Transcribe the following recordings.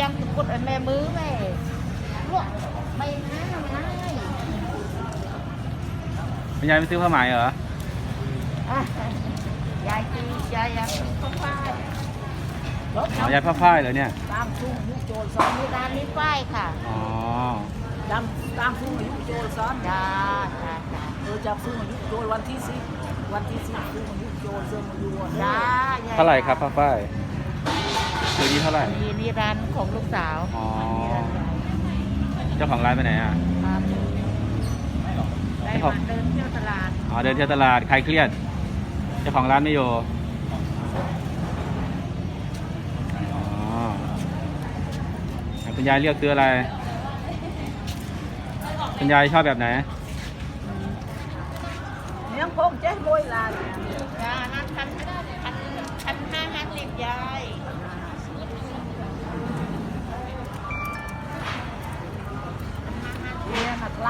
ยังตะกุดไอ้แม่มือแม่ลวกไม่น่าไม่ได้คุณยายไปซื้อผ้าไหมเหรออะยายจียายยังต้องป้ายรถอ๋อยายผ้าฝ้ายเหรอเนี่ย ตามทุ่งยุโจรซ้อนนี่ร้านนี้ป้ายค่ะอ๋อดำตามฟุ้งอายุโจรซ้อนจ้าจ้าจ้าเออจับฟุ้งอายุโจรวันที่สิบวันที่สิบฟุ้งอายุโจรเสริมอายุวันจ้านี้เท่าไหร่ครับผ้าฝ้าย ตัวนี้เท่าไหร่ นี่นี่ร้านของลูกสาวอ๋อ นี่ร้านยายเจ้าของร้านไปไหนอะมาได้ครัมาบเดินเที่ยวตลาดอ๋อเดินเที่ยวตลาดใครเครียด เจ้าของร้านไม่อยู่อ๋อคุณยายเลือกซื้ออะไร คุณยายชอบแบบไหนเนี่ยพงเจ๊รวยลานจ้านั่นพันพันพันห้าห้าสิบยาย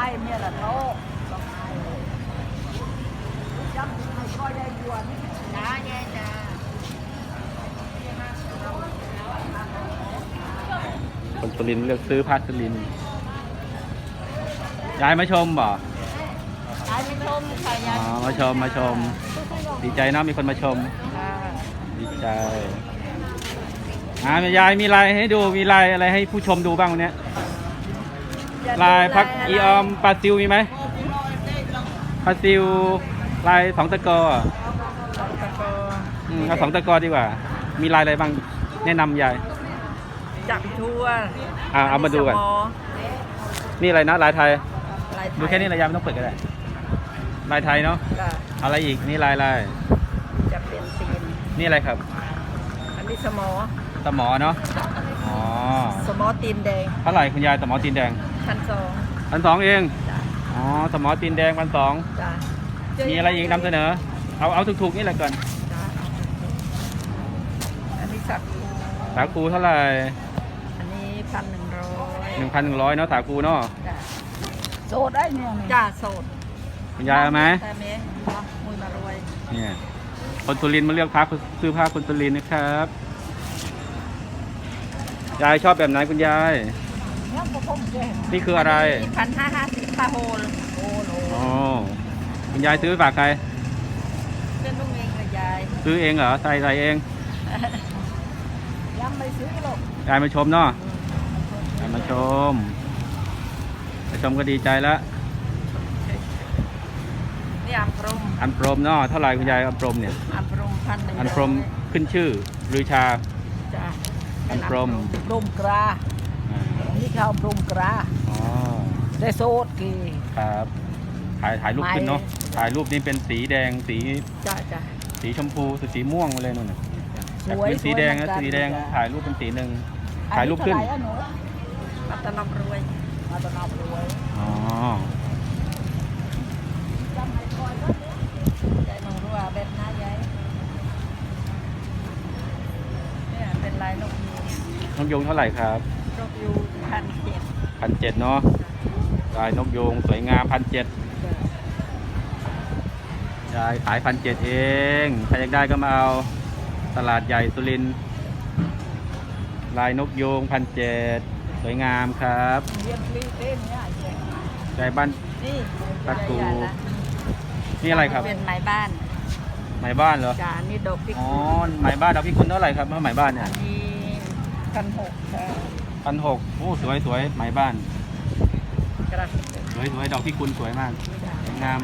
เนี่ยหักไล่เนี่ยแหละโตจำไม่ค่อยได้ยวนจ้ายายจ้าคนสุรินทร์เลือกซื้อผ้าสุรินทร์ยายมาชมบ่ ยายไม่ชมค่ะอ๋ยาอยมาชมมาชม ดีใจเนาะมีคนมาชม ค่ะดีใจอ่ายายมีลายให้ดูมีลายอะไรให้ผู้ชมดูบ้างวันเนี้ย ลายพักอีออมปลาซิวมีไหมปลาซิวลายสองตะกออะอืมเอาสองตะกอดีกว่า มีลายอะไรบ้างแนะนำยายจับทัวอ่าเอามาดูกันสมอนี่อะไรนะลายไทยลายไทย ดูแค่นี้ระยะไม่ต้องเปิดก็ได้ลายไทยเนาะจ้ะอะไรอีกนี่ลายอะไรจะเป็นตีนนี่อะไรครับ อันนี้สมอตะหมอเนาะอ๋อสมอตีนแดงเท่าไหร่คุณยายตะหมอตีนแดง พันสองพันสองเอง จ้ะอ๋อตะหมอตีนแดงพันสอง จ้ะมีอะไรอีกนำเสนอ เอาเอาถูกๆนี่แหละก่อน จ้ะอันนี้สักคูสาคูเท่าไหร่อันนี้พันหนึ่งร้อยหนึ่งพันหนึ่งร้อยเนาะสาคูเนาะจ้ะโสดได้เนี่ยจ้าโสดคุณยายเอาไหมแต่เมย์มุยมารวยเนี่ยคนสุรินทร์มาเลือกพักซื้อผ้าคนสุรินทร์นะครับ ยายชอบแบบไหนคุณยายเนี่ยก็คงเจ๊นี่คืออะไรพันห้าห้าสิบพาโฮลโอ้โหอ๋อคุณยายซื้อไปฝากใครเล่นลูกเองกับยายซื้อเองเหรอใส่ใส่เองยังไม่ซื้อหรอกยายมาชมเนาะยายมาชมมาชมก็ดีใจแล้วนี่อัมพรมอันโปรมเนาะเท่าไหร่คุณยายอันโปรมเนี่ยอัมพรมพันหนึ่งอันโปรมขึ้นชื่อรือชาจ้าอัมพรมพรมกรา อ่านี่เขาพรมกราอ๋อได้โสดกี่ครับถ่ายถ่ายรูปขึ้นเนาะไม่ถ่ายรูปนี้เป็นสีแดงสีจ้าจ้าสีชมพูสีม่วงมาเลยนู่นน่ะสจากวยเป็นสีแดงนะสวยสีแดงเหมือนกันถ่ายรูปเป็นสีหนึ่งถ่ายรูปขึ้นอัเท่ไหอะหนูมาตลอดรวยมาตลอดรวยอ๋อจำไม่ค่อยก็ใจหนูรู้ว่าแบบน้ายายเนี่ยเป็นลายนกยูงนกยูงเท่าไหร่ครับนกยูง พันเจ็ดพันเจ็ดเนาะลายนกยูงสวยงามพันเจ็ดยายขายพันเจ็ดเอง ใครอยากได้ก็มาเอา ตลาดใหญ่สุรินทร์ลายนกยูงพันเจ็ดสวยงามครับเรียนรีเต้นเนี่ยไอ้เจ๊ใจบ้านนี่ตะกูใหญ่ๆนะนี่อะไรครับ เป็นไม้บ้านหมายบ้านเหรอจานนี่ดอกพิกอ๋อหมายบ้านเราพี่คุณเท่าไหร่ครับเมื่อหมายบ้านเนี่อัยนนี้พันหกค่ะ พันหกโอ้สวยสวยหมายบ้านกระดาษสวยสวยดอกพี่คุณสวยมากสวยงาม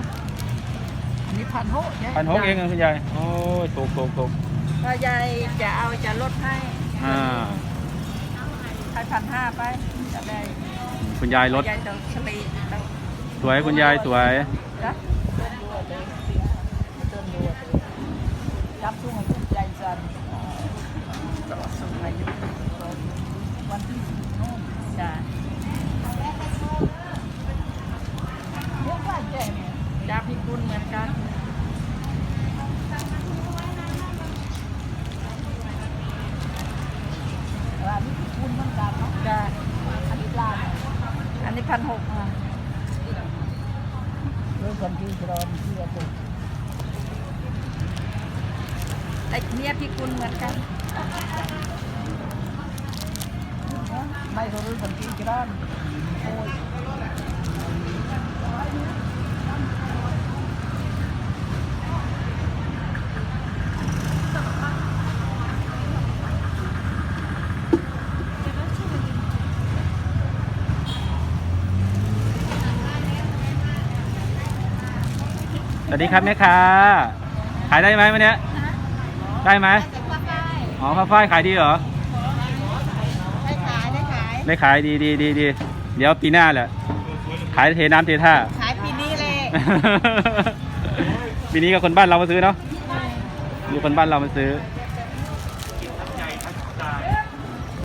อันนี้พันหกเยพันหกเองเหรอคุณยายโอ้ยถูกถูกถูกถ้ายายจะเอาจะลดให้อ่าให้พันห้าไปจะได้คุณยายลดยายต้องเฉลี่ยต้องสวยคุณยายสวยนะต้นบัวเลยต้นบัวเลยจับทุ่งอายุใจจันต่อสุอายุวันที่สิบโน่นจ้ะเรียกว่าแก่เนี่ยจ้าพี่คุณเหมือนกัน อันนี้คุณเหมือนกันเนาะจ้ะอันนี้ปลาอันนี้ พันหกอะเรื่องคนที่รอนที่จะถูกไอ้เนี่ยพี่คุณเหมือนกัน May rồi còn kia cái đó. Ôi. ส วัสดีครับแม่ค้าขายได้ไหมวันเนี้ยได้ไหมแต่ว่าได้อ๋อผ้าฝ้ายขายดีเหรอได้ขายได้ขายได้ขายดีดีดีดีเดี๋ยวปีหน้าแหละขายเทน้ำเทท่า ขายปีนี้เลย ปีนี้ก็คนบ้านเรามาซื้อเนาะมีคนบ้านเรามาซื้อข